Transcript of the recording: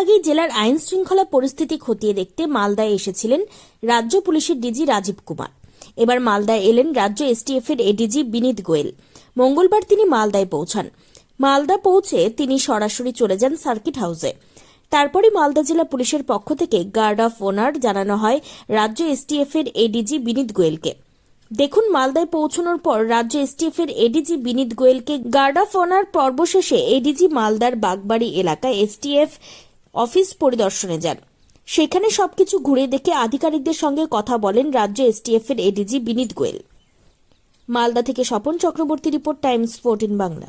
আগেই জেলার আইন শৃঙ্খলা পরিস্থিতি খতিয়ে দেখতে মালদায় এসেছিলেন রাজ্য পুলিশের ডিজি রাজীব কুমার। এবার মালদায় এলেন রাজ্য এসটিএফ এর এডিজি বিনীত গোয়েল। মঙ্গলবার তিনি মালদায় পৌঁছান। মালদা পৌঁছে তিনি সরাসরি চলে যান সার্কিট হাউসে। তারপরে মালদা জেলা পুলিশের পক্ষ থেকে গার্ড অফ অনার জানানো হয় রাজ্য এসটিএফ এর এডিজি বিনীত গোয়েলকে। দেখুন, মালদায় পৌঁছানোর পর রাজ্য এসটিএফের এডিজি বিনীত গোয়েলকে গার্ড অফ অনার পর্ব শেষে এডিজি মালদার বাগবাড়ি এলাকায় এসটিএফ অফিস পরিদর্শনে যান। সেখানে সবকিছু ঘুরে দেখে আধিকারিকদের সঙ্গে কথা বলেন রাজ্য এসটিএফ এর এডিজি বিনীত গোয়েল। মালদা থেকে Swapan Chakraborty report, Times, fourteen Bangla.